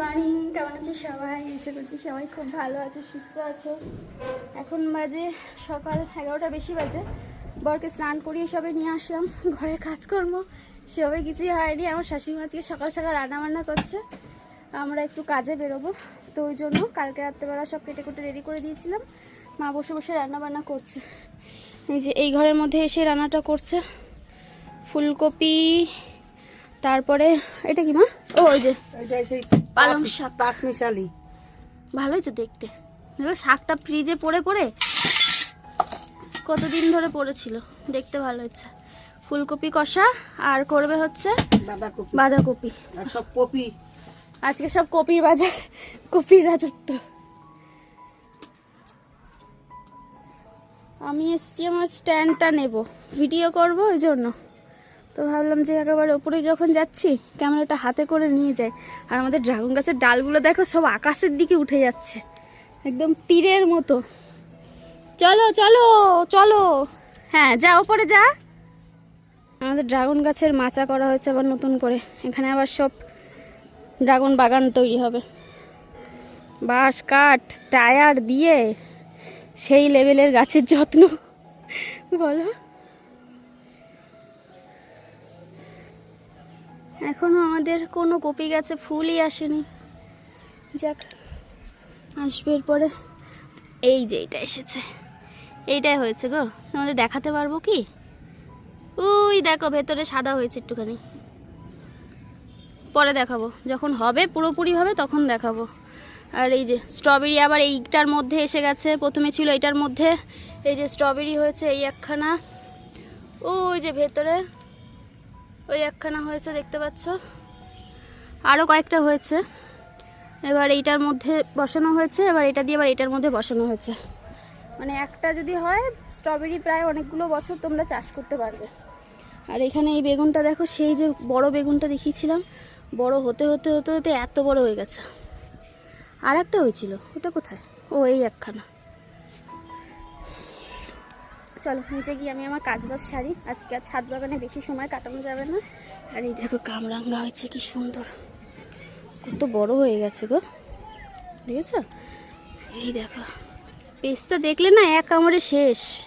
Morning কেমন আছো সবাই? আশা করছি সবাই খুব ভালো আছো, সুস্থ আছো। এখন বাজে সকাল এগারোটা বেশি বাজে। বরকে স্নান করিয়ে সবে নিয়ে আসলাম, ঘরের কাজকর্ম। সেভাবে কিছুই হয়নি, আমার শাশুড়ি আজকে সকাল সকাল রান্না বান্না করছে। আমরা একটু কাজে বেরোবো, তো ওই জন্য কালকে রাত্রেবেলা সব কেটে কুটে রেডি করে দিয়েছিলাম। মা বসে বসে রান্না বান্না করছে। এই যে এই ঘরের মধ্যে এসে রান্নাটা করছে। ফুলকপি, তারপরে, এটা কি মা? ও, ওই যে। পালং শাক। পাঁচ মিশালি ভালো হয়েছে দেখতে। দেখো শাকটা ফ্রিজে পড়ে পড়ে কতদিন ধরে পড়েছিল দেখতে ভালো হচ্ছে। ফুলকপি কষা আর করবে হচ্ছে বাঁধাকপি। বাঁধাকপি। সব কপি। আজকে সব কপির বাজার কপির রাজত্ব। আমি এসছি আমার স্ট্যান্ডটা নেব। ভিডিও করব ওই জন্য। তো ভাবলাম যে একেবারে ওপরে যখন যাচ্ছি, ক্যামেরাটা হাতে করে নিয়ে যাই। আর আমাদের ড্রাগন গাছের ডালগুলো দেখো, সব আকাশের দিকে উঠে যাচ্ছে। একদম তীরের মতো। চলো চলো চলো। হ্যাঁ যা, ওপরে যা। আমাদের ড্রাগন গাছের মাচা করা হয়েছে আবার নতুন করে। এখানে আবার সব ড্রাগন বাগান তৈরি হবে। বাঁশ, কাঠ, টায়ার দিয়ে সেই লেভেলের গাছের যত্ন। বলো। এখনও আমাদের কোনো কপি গাছে ফুলই আসেনি। যাক আসবে এরপরে এই যে এইটা এসেছে। এইটাই হয়েছে গো। তোমাদের দেখাতে পারব কি? ওই দেখো, ভেতরে সাদা হয়েছে একটুখানি। পরে দেখাবো। যখন হবে পুরোপুরিভাবে তখন দেখাবো। আর এই যে স্ট্রবেরি আবার এইটার মধ্যে এসে গেছে। প্রথমে ছিল এইটার মধ্যে। এই যে স্ট্রবেরি হয়েছে এই একখানা। ওই যে ভেতরে ওই একখানা হয়েছে, দেখতে পাচ্ছ। আরও কয়েকটা হয়েছে। এবার এইটার মধ্যে বসানো হয়েছে, এবার এটা দিয়ে এবার এটার মধ্যে বসানো হয়েছে। মানে একটা যদি হয় স্ট্রবেরি প্রায় অনেকগুলো বছর তোমরা চাষ করতে পারবে। আর এখানে এই বেগুনটা দেখো, সেই যে বড় বেগুনটা দেখিয়েছিলাম, বড় হতে হতে হতে হতে এত বড় হয়ে গেছে। আর একটা হয়েছিল, ওটা কোথায়? ও, এই একখানা। চলো, নিচে গিয়ে আমি আমার কাজ বাজ সারি। আজকে আর ছাদ বাগানে বেশি সময় কাটানো যাবে না। আর এই দেখো কামরাঙ্গা হয়েছে, কি সুন্দর। কত বড় হয়ে গেছে গো। দেখেছ? এই দেখো। পেস্তা দেখলে না এক কামড়ে শেষ।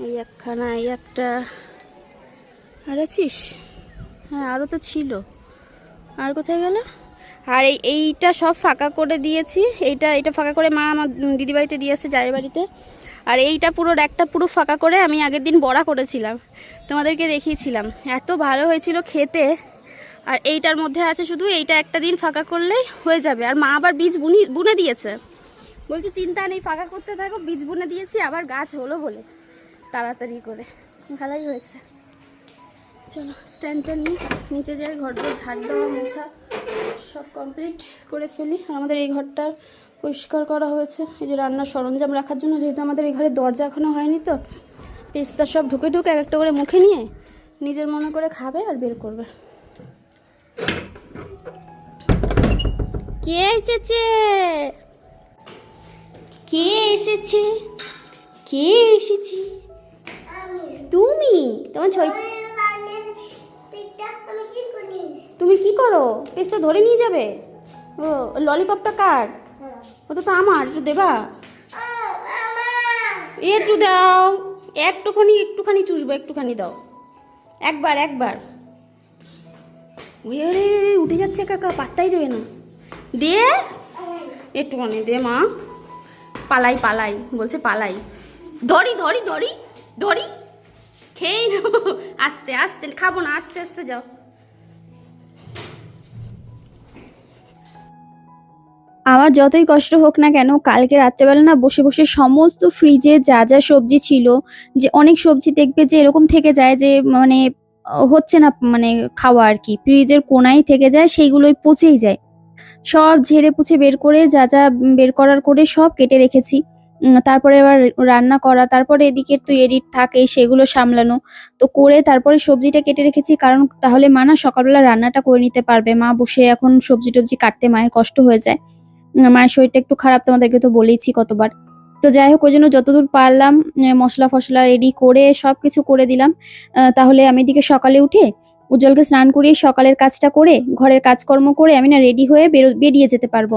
এই একখানা, এই একটা। আর আছিস? হ্যাঁ আরও তো ছিল। আর কোথায় গেল? আর এই, এইটা সব ফাঁকা করে দিয়েছি। এইটা এটা ফাঁকা করে মা আমার দিদিবাড়িতে দিয়েছে জায়ের বাড়িতে। আর এইটা পুরো একটা পুরো ফাঁকা করে আমি আগের দিন বড়া করেছিলাম। তোমাদেরকে দেখিয়েছিলাম। এত ভালো হয়েছিল খেতে। আর এইটার মধ্যে আছে শুধু এইটা একটা দিন ফাঁকা করলেই হয়ে যাবে। আর মা আবার বীজ বুনি বুনে দিয়েছে। বলছি, চিন্তা নেই, ফাঁকা করতে থাকো। বীজ বুনে দিয়েছি, আবার গাছ হলো বলে। তাড়াতাড়ি করে। ভালোই হয়েছে। চলো স্ট্যান্ডটা নিয়ে নিচে যাই ঘরটা ঝাড় দেওয়া, মোছা সব কমপ্লিট করে ফেলি। আমাদের এই ঘরটা পরিষ্কার করা হয়েছে। এই যে রান্নার সরঞ্জাম রাখার জন্য যেহেতু আমাদের এই ঘরে দরজা এখনও হয়নি তো, পেস্তা সব ঢুকে ঢুকে এক একটা করে মুখে নিয়ে নিজের মনে করে খাবে আর বের করবে। কে এসেছে? কে এসেছে? কে এসেছে? তুমি? তোমার ছয় তুমি কি করো? পেস্তা ধরে নিয়ে যাবে। ও ললিপপটা কার? ওটা তো আমার, একটু দেবা? একটু দাও, একটুখানি একটুখানি চুষবো, একটুখানি দাও। একবার একবার। ওই উঠে যাচ্ছে কাকা, পাত্তাই দেবে না। দে, একটুখানি দে মা। পালাই পালাই, বলছে পালাই। ধরি ধরি ধরি ধরি। খেয়ে আস্তে আস্তে, খাব না, আস্তে আস্তে যাও। আমার যতই কষ্ট হোক না কেন, কালকে রাত্রেবেলা না বসে বসে সমস্ত ফ্রিজে যা যা সবজি ছিল, যে অনেক সবজি দেখবে যে এরকম থেকে যায় যে মানে হচ্ছে না মানে খাওয়া আর কি। ফ্রিজের কোনায় থেকে যায়, সেইগুলোই পচেই যায়। সব ঝেড়ে পুছে বের করে যা যা বের করার করে সব কেটে রেখেছি। তারপরে এবার রান্না করা, তারপরে এদিকে তো এডিট থাকে, সেগুলো সামলানো। তো করে তারপরে সবজিটা কেটে রেখেছি, কারণ তাহলে মা না সকালবেলা রান্নাটা করে নিতে পারবে। মা বসে এখন সবজি টবজি কাটতে মায়ের কষ্ট হয়ে যায়। মায়ের শরীরটা একটু খারাপ, তোমাদেরকে তো বলেইছি কতবার। তো যাই হোক ওই জন্য যতদূর পারলাম মশলা ফসলা রেডি করে সব কিছু করে দিলাম। তাহলে আমি এদিকে সকালে উঠে উজ্জ্বলকে স্নান করিয়ে সকালের কাজটা করে, ঘরের কাজকর্ম করে আমি না রেডি হয়ে বেরো, বেরিয়ে যেতে পারব।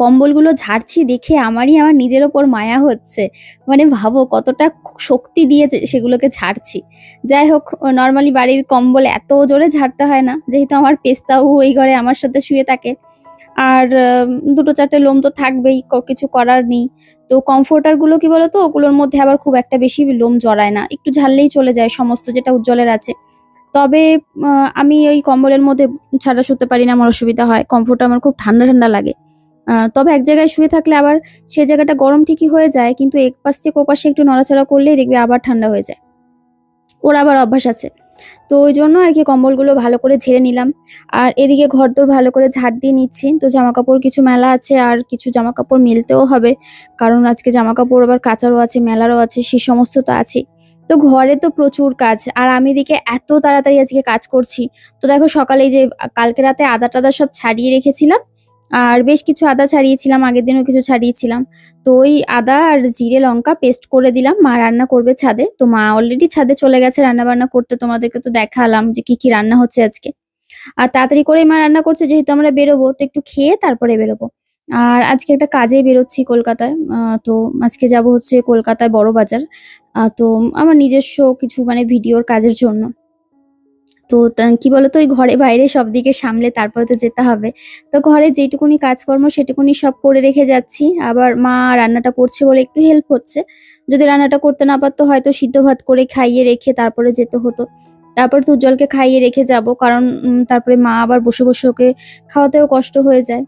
কম্বলগুলো ঝাড়ছি দেখে আমারই আমার নিজের ওপর মায়া হচ্ছে। মানে ভাবো কতটা শক্তি দিয়ে সেগুলোকে ঝাড়ছি। যাই হোক নর্মালি বাড়ির কম্বল এত জোরে ঝাড়তে হয় না, যেহেতু আমার পেস্তাও ওই ঘরে আমার সাথে শুয়ে থাকে। আর দুটো চারটে লোম তো থাকবেই কিছু করার নেই। তো কমফোর্টারগুলো কি বলতো? ওগুলোর মধ্যে আবার খুব একটা বেশি লোম জড়ায় না। একটু ঝাড়লেই চলে যায়, সমস্ত যেটা উজ্জ্বলের আছে। তবে আমি ওই কম্বলের মধ্যে ছাড়া শুতে পারি না, আমার অসুবিধা হয়। কমফোর্টার আমার খুব ঠান্ডা ঠান্ডা লাগে। তবে এক জায়গায় শুয়ে থাকলে আবার সেই জায়গাটা গরম ঠিকই হয়ে যায়, কিন্তু এক পাশ থেকে ও পাশে একটু নড়াচড়া করলেই দেখবে আবার ঠান্ডা হয়ে যায়। ওর আবার অভ্যাস আছে। তো ওই জন্য আর কি কম্বলগুলো ভালো করে ঝেড়ে নিলাম। আর এদিকে ঘরদোর ভালো করে ঝাড় দিয়ে নিচ্ছি। তো জামা কাপড় কিছু মেলা আছে আর কিছু জামা কাপড় মেলতেও হবে। কারণ আজকে জামা কাপড় আবার কাচারও আছে, মেলারও আছে সেই সমস্ত তো আছে তো ঘরে তো প্রচুর কাজ। আর আমি এদিকে এত তাড়াতাড়ি আজকে কাজ করছি। তো দেখো সকালে যে কালকে রাতে আদা টাদা সব ছাড়িয়ে রেখেছিলাম। আর বেশ কিছু আদা ছাড়িয়েছিলাম, আগের দিনও কিছু ছাড়িয়েছিলাম। তো ওই আদা আর জিরে লঙ্কা পেস্ট করে দিলাম। মা রান্না করবে ছাদে। তো মা অলরেডি ছাদে চলে গেছে রান্না বান্না করতে। তোমাদেরকে তো দেখালাম যে কি কি রান্না হচ্ছে আজকে। আর তাড়াতাড়ি করে মা রান্না করছে, যেহেতু আমরা বেরোবো, তো একটু খেয়ে তারপরে বেরোবো। আর আজকে একটা কাজে বেরোচ্ছি কলকাতায়। তো আজকে যাব হচ্ছে কলকাতায় বড় বাজার। তো আমার নিজস্ব কিছু মানে ভিডিওর কাজের জন্য। তো কি বলতো, ওই ঘরে বাইরে সব দিকে সামলে তারপরে তো যেতে হবে। তো ঘরে যেটুকুনি কাজকর্ম সেটুকুনি সব করে রেখে যাচ্ছি। আবার মা রান্নাটা করছে বলে একটু হেল্প হচ্ছে। যদি রান্নাটা করতে না পারতো হয়তো সিদ্ধ ভাত করে খাইয়ে রেখে তারপরে যেতে হতো। তারপর তো উজ্জ্বলকে খাইয়ে রেখে যাব, কারণ তারপরে মা আবার বসে বসে ওকে খাওয়াতেও কষ্ট হয়ে যায়।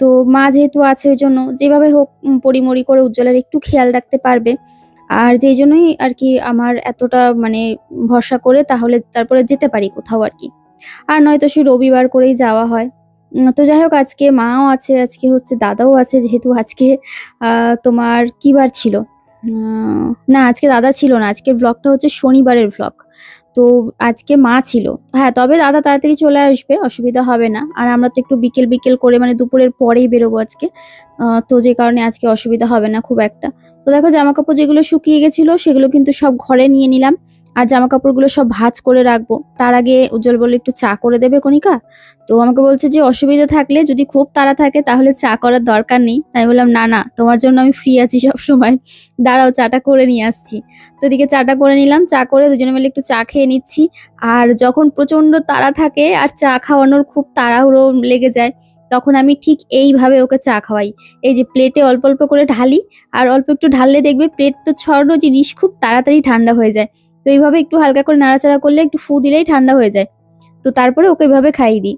তো মা যেহেতু আছে ওই জন্য, যেভাবে হোক পরিমরি করে উজ্জ্বলের একটু খেয়াল রাখতে পারবে। আর যেই জন্যই আর কি আমার এতটা মানে ভরসা করে তাহলে তারপরে যেতে পারি কোথাও আর কি। আর নয়তো সে রবিবার করেই যাওয়া হয়। তো যাই হোক, আজকে মাও আছে, আজকে হচ্ছে দাদাও আছে যেহেতু আজকে তোমার কিবার ছিল? না, আজকে দাদা ছিল না, আজকের ব্লগটা হচ্ছে শনিবারের ব্লগ তো আজকে মা ছিল। হ্যাঁ তবে দাদা তাড়াতাড়ি চলে আসবে, অসুবিধা হবে না। আর আমরা তো একটু বিকেল বিকেল করে মানে দুপুরের পরেই বেরোবো আজকে। তো যে কারণে আজকে অসুবিধা হবে না খুব একটা। তো দেখো জামা কাপড় যেগুলো শুকিয়ে গেছিল, সেগুলো কিন্তু সব ঘরে নিয়ে নিলাম। আর জামা কাপড়গুলো সব ভাজ করে রাখব। তার আগে উজ্জ্বল বলল, একটু চা করে দেবে কণিকা? তো আমাকে বলছে যে, অসুবিধা থাকলে যদি খুব তাড়া থাকে তাহলে চা করার দরকার নেই। তাই বললাম, না না, তোমার জন্য আমি ফ্রি আছি সব সময় দাঁড়াও, চাটা করে নিয়ে আসছি। তো এদিকে চাটা করে নিলাম, চা করে দুজনে মিলে একটু চা খেয়ে নিচ্ছি। আর যখন প্রচণ্ড তাড়া থাকে আর চা খাওয়ানোর খুব তাড়াহুড়ো লেগে যায়, তখন আমি ঠিক এইভাবে ওকে চা খাওয়াই। এই যে প্লেটে অল্প অল্প করে ঢালি, আর অল্প একটু ঢাললে দেখবে প্লেট তো ছড়ানো জিনিস, খুব তাড়াতাড়ি ঠান্ডা হয়ে যায়। তো এইভাবে একটু হালকা করে নাড়াচাড়া করলে একটু ফু দিলেই ঠান্ডা হয়ে যায়। তো তারপরে ওকে এভাবে খাইয়ে দিই।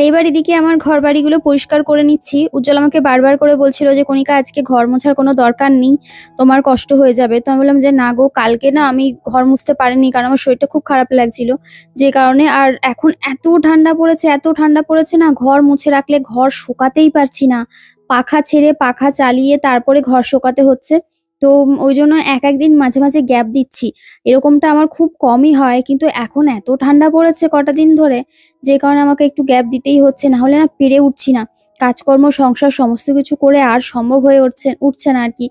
আর এবার এদিকে আমার ঘর বাড়িগুলো পরিষ্কার করে নিচ্ছি। উজ্জ্বল আমাকে বারবার করে বলছিল যে, কণিকা, আজকে ঘর মোছার কোনো দরকার নেই, তোমার কষ্ট হয়ে যাবে। তো আমি বললাম যে, না গো, কালকে না আমি ঘর মুছতে পারিনি, কারণ আমার শরীরটা খুব খারাপ লাগছিল। যে কারণে আর এখন এত ঠান্ডা পড়েছে, এত ঠান্ডা পড়েছে না, ঘর মুছে রাখলে ঘর শুকাতেই পারছি না। পাখা ছেড়ে পাখা চালিয়ে তারপরে ঘর শুকাতে হচ্ছে। তো ওই জন্য এক একদিন মাঝে মাঝে গ্যাপ দিচ্ছি। এরকমটা আমার খুব কমই হয়, কিন্তু এখন এত ঠান্ডা পড়েছে কটা দিন ধরে, যে কারণে আমাকে একটু গ্যাপ দিতেই হচ্ছে, না হলে না পেরে উঠছি না। কাজকর্ম, সংসার সমস্ত কিছু করে আর সম্ভব হয়ে উঠছে উঠছে না আর কি।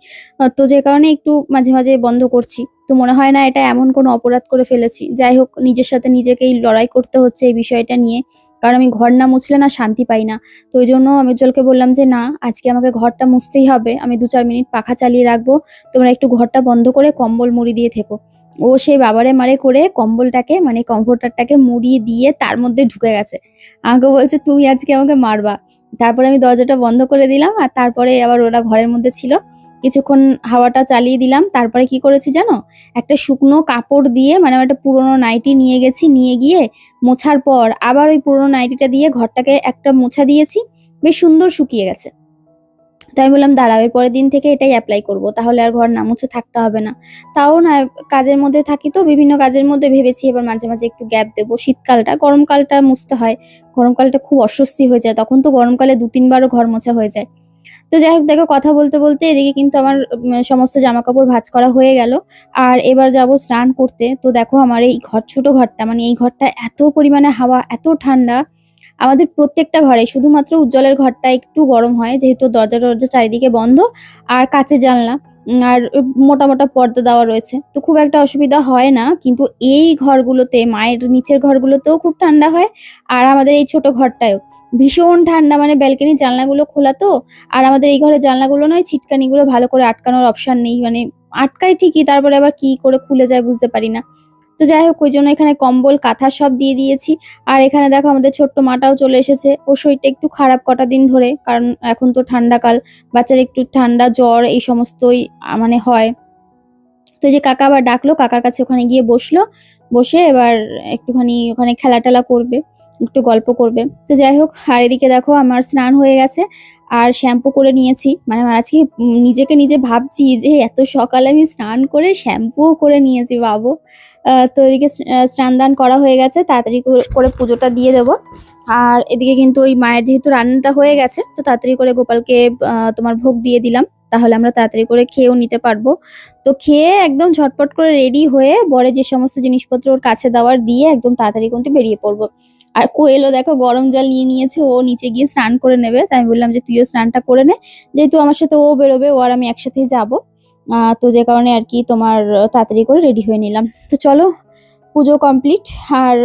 তো যে কারণে একটু মাঝে মাঝে বন্ধ করছি। তো মনে হয় না এটা এমন কোনো অপরাধ করে ফেলেছি। যাই হোক, নিজের সাথে নিজেকেই লড়াই করতে হচ্ছে এই বিষয়টা নিয়ে। কারণ আমি ঘর না মুছলে না শান্তি পাই না। তো ওই জন্য আমি উজ্জ্বলকে বললাম যে, না, আজকে আমাকে ঘরটা মুছতেই হবে। আমি দু চার মিনিট পাখা চালিয়ে রাখব। তোমরা একটু ঘরটা বন্ধ করে কম্বল মুড়ি দিয়ে থেকো। ও সেই বাবারে মারে করে কম্বলটাকে মানে কমফোর্টারটাকে মুড়িয়ে দিয়ে তার মধ্যে ঢুকে গেছে। আমাকে বলছে তুমি আজকে আমাকে মারবা। তারপরে আমি দরজাটা বন্ধ করে দিলাম আর তারপরে আবার ওরা ঘরের মধ্যে ছিল। কিছুক্ষণ হাওয়াটা চালিয়ে দিলাম, তারপরে কি করেছি জানো? একটা শুকনো কাপড় দিয়ে মানে একটা পুরোনো নাইটি নিয়ে গেছি, নিয়ে গিয়ে মোছার পর আবার ওই পুরনো নাইটিটা দিয়ে ঘরটাকে একটা মোছা দিয়েছি, বেশ সুন্দর শুকিয়ে গেছে। তাই আমি বললাম, দাঁড়াও, এর পরের দিন থেকে এটাই অ্যাপ্লাই করব, তাহলে আর ঘর না মুছে থাকতে হবে না। তাও না, কাজের মধ্যে থাকি তো, বিভিন্ন কাজের মধ্যে ভেবেছি, এবার মাঝে মাঝে একটু গ্যাপ দেবো। শীতকালটা, গরমকালটা মুছতে হয়, গরমকালটা খুব অস্বস্তি হয়ে যায়, তখন তো গরমকালে দু তিনবারও ঘর মোছা হয়ে যায়। তো যাই হোক, দেখো, কথা বলতে বলতে এদিকে কিন্তু আমার সমস্ত জামা কাপড় ভাজ করা হয়ে গেল। আর এবার যাব স্নান করতে। তো দেখো, আমার এই ঘর, ছোট ঘরটা মানে এই ঘরটা এত পরিমাণে হাওয়া, এত ঠান্ডা। আমাদের প্রত্যেকটা ঘরে, শুধুমাত্র উজ্জ্বলের ঘরটা একটু গরম হয়, যেহেতু দরজা টরজা চারিদিকে বন্ধ, আর কাছে জানলা। আর মোটা মোটা পর্দা দেওয়া রয়েছে। তো খুব একটা অসুবিধা হয় না, কিন্তু এই ঘরগুলোতে, মায়ের নিচের ঘরগুলোতেও খুব ঠান্ডা হয়। আর আমাদের এই ছোট ঘরটায়ও ভীষণ ঠান্ডা মানে ব্যালকনির জানলাগুলো খোলা তো, আর আমাদের এই ঘরের জানলাগুলো নয়, ছিটকানিগুলো ভালো করে আটকানোর অপশান নেই। মানে আটকায় ঠিকই, তারপরে আবার কি করে খুলে যায় বুঝতে পারি না। তো যাই হোক, ওই জন্য এখানে কম্বল, কাঁথা সব দিয়ে দিয়েছি। আর এখানে দেখো আমাদের ছোট্ট মাটাও চলে এসেছে। ওর শরীরটা একটু খারাপ কটা দিন ধরে, কারণ এখন তো ঠান্ডাকাল, বাচ্চার একটু ঠান্ডা জ্বর, এই সমস্তই মানে হয়। তো যে কাকা আবার ডাকলো, কাকার কাছে ওখানে গিয়ে বসল। বসে এবার একটুখানি ওখানে খেলা টেলা করবে। একটু গল্প করবে। তো যাই হোক, আর এদিকে দেখো আমার স্নান হয়ে গেছে, আর শ্যাম্পু করে নিয়েছি। মানে আমার আজকে নিজেকে নিজে ভাবছি যে এত সকালে আমি স্নান করে শ্যাম্পুও করে নিয়েছি বাবু। তো এদিকে স্ন- স্নান দান করা হয়ে গেছে, তাড়াতাড়ি করে পুজোটা দিয়ে দেবো। আর এদিকে কিন্তু ওই মায়ের যেহেতু রান্নাটা হয়ে গেছে, তো তাড়াতাড়ি করে গোপালকে তোমার ভোগ দিয়ে দিলাম। তাহলে আমরা তাড়াতাড়ি করে খেয়েও নিতে পারব। তো খেয়ে একদম ঝটপট করে রেডি হয়ে বরে যে সমস্ত জিনিসপত্র ওর কাছে দেওয়ার দিয়ে একদম তাড়াতাড়ি কিন্তু বেরিয়ে পড়ব। আর কোয়েলও দেখো গরম জল নিয়ে নিয়েছে, ও নিচে গিয়ে স্নান করে নেবে। তাই আমি বললাম যে, তুইও স্নানটা করে নে। যেহেতু আমার সাথে ও বেরোবে, ও আর আমি একসাথেই যাব। তো যে কারণে আর কি তোমার তাড়াতাড়ি করে রেডি হয়ে নিলাম। তো চলো, পুজো কমপ্লিট আর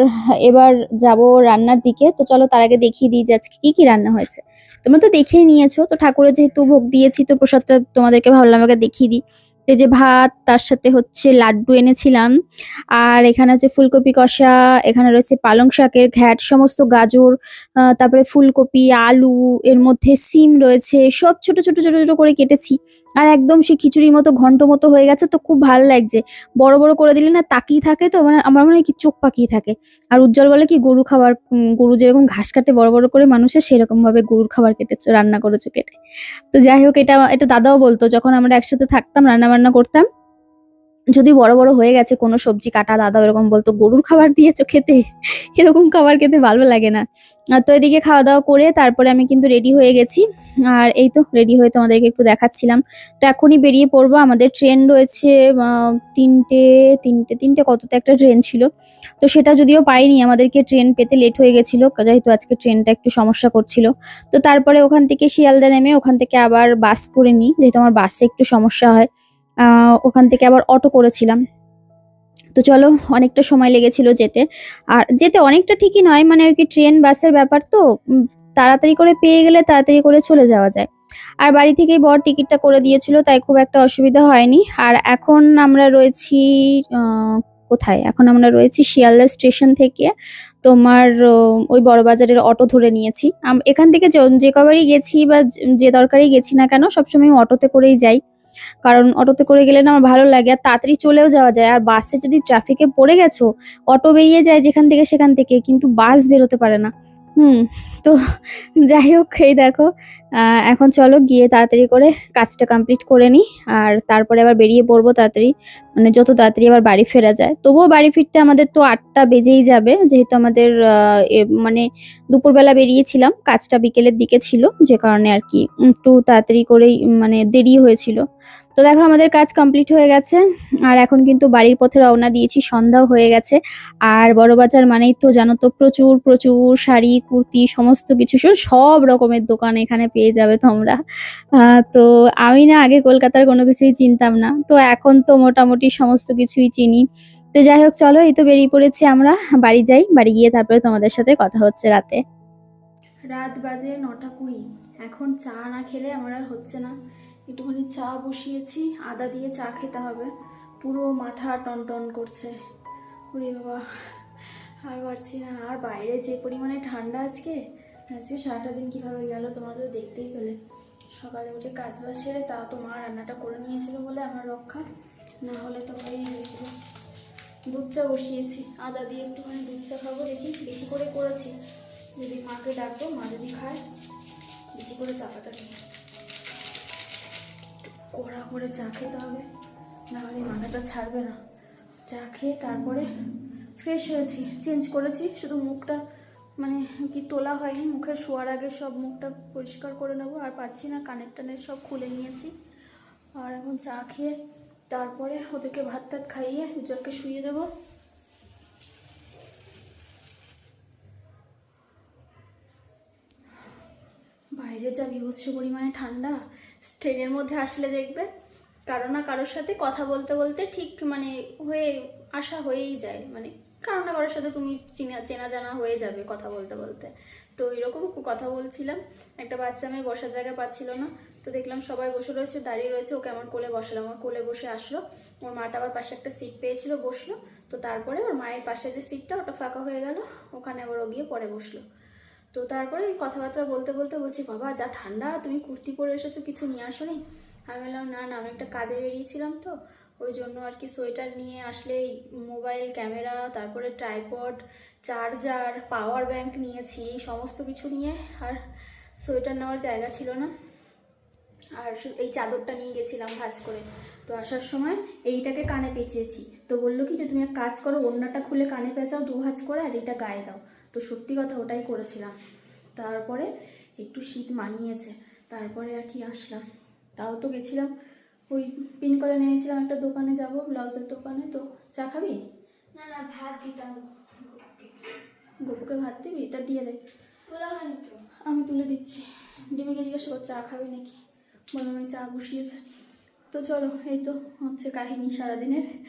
এবার যাব রান্নার দিকে। তো চলো তার আগে দেখিয়ে দিই যে আজকে কি কি রান্না হয়েছে। তোমরা তো দেখেই নিয়েছো। তো ঠাকুরের যেহেতু ভোগ দিয়েছি, তো প্রসাদটা তোমাদেরকে ভাবলাম আগে দেখিয়ে দিই। এই যে ভাত, তার সাথে হচ্ছে লাড্ডু এনেছিলাম। আর এখানে আছে ফুলকপি কষা, এখানে রয়েছে পালং শাকের ঘ্যাট, সমস্ত গাজর তারপরে ফুলকপি, আলু, এর মধ্যে সিম রয়েছে, সব ছোট ছোট ছোট ছোট করে কেটেছি। আর একদম সে খিচুড়ির মতো ঘন্ট মতো হয়ে গেছে, তো খুব ভালো লাগছে। বড় বড় করে দিলে না তাকিয়ে থাকে তো মানে আমার মনে হয় কি চোখ পাকিয়ে থাকে। আর উজ্জ্বল বলে কি গরু খাবার গরু যেরকম ঘাস কাটে, বড় বড় করে মানুষের সেরকম ভাবে গরুর খাবার কেটেছে, রান্না করেছ কেটে। তো যাই হোক, এটা এটা দাদাও বলতো, যখন আমরা একসাথে থাকতাম রান্না বান্না করতাম যদি বড় বড় হয়ে গেছে, কোনো সবজি কাটা দাদা এরকম বলতো, গরুর খাবার দিয়েছ খেতে? এরকম খাবার খেতে ভালো লাগে না। তো এদিকে খাওয়া দাওয়া করে তারপরে আমি কিন্তু রেডি হয়ে গেছি। আর এই তো রেডি হয়ে তোমাদেরকে একটু দেখাচ্ছিলাম। তো এখনই বেরিয়ে পড়ব। আমাদের ট্রেন রয়েছে তিনটে তিনটে তিনটে কততে একটা ট্রেন ছিল। তো সেটা যদিও পাইনি, আমাদেরকে ট্রেন পেতে লেট হয়ে গেছিল, যেহেতু আজকে ট্রেনটা একটু সমস্যা করছিল। তো তারপরে ওখান থেকে শিয়ালদা নেমে ওখান থেকে আবার বাস করে নিই, যেহেতু আমার বাসে একটু সমস্যা হয়। ওখান থেকে আবার অটো করেছিলাম। তো চলো, অনেকটা সময় লেগেছিল যেতে। আর যেতে অনেকটা ঠিকই নয় মানে আর কি ট্রেন, বাসের ব্যাপার তো তাড়াতাড়ি করে পেয়ে গেলে তাড়াতাড়ি করে চলে যাওয়া যায়। আর বাড়ি থেকেই বর টিকিটটা করে দিয়েছিল, তাই খুব একটা অসুবিধা হয়নি। আর এখন আমরা রয়েছি কোথায়? এখন আমরা রয়েছি শিয়ালদা স্টেশন থেকে তোমার ওই বড়বাজারের অটো ধরে নিয়েছি। এখান থেকে যে- কবারই গেছি বা যে- দরকারই গেছি না কেন, সবসময় অটোতে করেই যাই। কারণ অটোতে করে গেলে না আমার ভালো লাগে। আর তাড়াতাড়ি চলেও যাওয়া যায়। আর বাসে যদি ট্রাফিকে পড়ে গেছো, অটো বেরিয়ে যায় যেখান থেকে সেখান থেকে, কিন্তু বাস বেরোতে পারে না। হুম, তো যাই হোক, এই দেখো। এখন চলো গিয়ে তাড়াতাড়ি করে কাজটা কমপ্লিট করে নিই, আর তারপরে আবার বেরিয়ে পড়ব তাড়াতাড়ি। মানে যত তাড়াতাড়ি আবার বাড়ি ফেরা যায়। তবুও বাড়ি ফিরতে আমাদের তো আটটা বেজেই যাবে, যেহেতু আমাদের মানে দুপুরবেলা বেরিয়েছিলাম, কাজটা বিকেলের দিকে ছিল, যে কারণে আর কি একটু তাড়াতাড়ি করেই মানে দেরি হয়েছিল। তো দেখো আমাদের কাজ কমপ্লিট হয়ে গেছে, আর এখন কিন্তু বাড়ির পথে রওনা দিয়েছি, সন্ধ্যাও হয়ে গেছে। আর বড়বাজার মানেই তো জানো তো, প্রচুর প্রচুর শাড়ি, কুর্তি, সমস্ত কিছু, সব রকমের দোকান এখানে পেয়ে যাবে তোমরা। তো আমি না আগে কলকাতার কোনো কিছুই চিনতাম না। তো এখন তো মোটামুটি সমস্ত কিছুই চিনি। তো যাই হোক, চলো এই তো বেরিয়ে পড়েছি আমরা। বাড়ি যাই, বাড়ি গিয়ে তারপরে তোমাদের সাথে কথা হচ্ছে রাতে। রাত বাজে নটা কুড়ি। এখন চা না খেলে আমার আর হচ্ছে না। একটুখানি চা বসিয়েছি, আদা দিয়ে চা খেতে হবে। পুরো মাথা টন টন করছে। ওরে বাবা, আর পারছি না। আর বাইরে যে পরিমাণে ঠান্ডা আজকে আজকে সারাটা দিন কীভাবে গেল তোমরা তো দেখতেই পেলে। সকালে উঠে কাজ বাজ সেরে তাও তো মা রান্নাটা করে নিয়েছিল বলে আমার রক্ষা। না হলে তো হয়েই গেছিল দুধ চা বসিয়েছি, আদা দিয়ে একটুখানি দুধ চা খাব দেখি, বেশি করে করেছি। যদি মাকে ডাকবো, মা যদি খায়, বেশি করে চা পাতা দিই কড়া করে চা খেতে হবে নাহলে মাথাটা ছাড়বে না। চা খেয়ে তারপরে ফ্রেশ হয়েছি চেঞ্জ করেছি, শুধু মুখটা মানে কি তোলা হয়নি, মুখের শোয়ার আগে সব মুখটা পরিষ্কার করে নেব, আর পারছি না, কানের টানের সব খুলে নিয়েছি। আর এখন চা খেয়ে তারপরে ওদেরকে ভাত টাত খাইয়ে উজ্জ্বলকে শুয়ে দেবো। বাইরে যা বিভৎস পরিমাণে ঠান্ডা, ট্রেনের মধ্যে আসলে দেখবে কারও না কারোর সাথে কথা বলতে বলতে ঠিক মানে হয়ে আসা হয়েই যায় মানে কারও না কারোর সাথে তুমি চেনা চেনা জানা হয়ে যাবে কথা বলতে বলতে। তো এরকম কথা বলছিলাম। একটা বাচ্চা মেয়ে বসার জায়গা পাচ্ছিল না। তো দেখলাম সবাই বসে রয়েছে, দাঁড়িয়ে রয়েছে, ওকে আমার কোলে বসালাম। আমার কোলে বসে আসলো। ওর মাটা আবার পাশে একটা সিট পেয়েছিল, বসল। তো তারপরে ওর মায়ের পাশে যে সিটটা, ওটা ফাঁকা হয়ে গেল। ওখানে আবার ও গিয়ে পরে বসল। তো তারপরে কথাবার্তা বলতে বলতে বলছি, বাবা, যা ঠান্ডা, তুমি কুর্তি পরে এসেছ, কিছু নিয়ে আসো নি আমি বললাম, না না, আমি একটা কাজে বেরিয়েছিলাম তো। ওই জন্য আর কি সোয়েটার নিয়ে আসলে মোবাইল, ক্যামেরা, তারপরে ট্রাইপড, চার্জার, পাওয়ার ব্যাংক নিয়েছি, এই সমস্ত কিছু নিয়ে আর সোয়েটার নেওয়ার জায়গা ছিল না। আর এই চাদরটা নিয়ে গেছিলাম ভাজ করে। তো আসার সময় এইটাকে কানে পেঁচিয়েছি। তো বলল কি যে, তুমি এক কাজ করো অন্যটা খুলে কানে পেঁচাও, দু ভাজ করে আর এইটা গায়ে দাও। তো সত্যি কথা ওটাই করেছিলাম। তারপরে একটু শীত মানিয়েছে, তারপরে আর কি আসলাম। তাও তো গেছিলাম ওই পিন করে নিয়েছিলাম একটা দোকানে যাব ব্লাউজের দোকানে তো চা খাবি? না না ভাত দিতাম। গপুকে ভাত দিবি? তা দিয়ে দে। তোলা হয়নি তো? আমি তুলে দিচ্ছি। ডিমিকে জিজ্ঞাসা কর চা খাবি নাকি? বললাম আমি চা বসিয়েছে। তো চলো এই তো হচ্ছে কাহিনী সারাদিনের।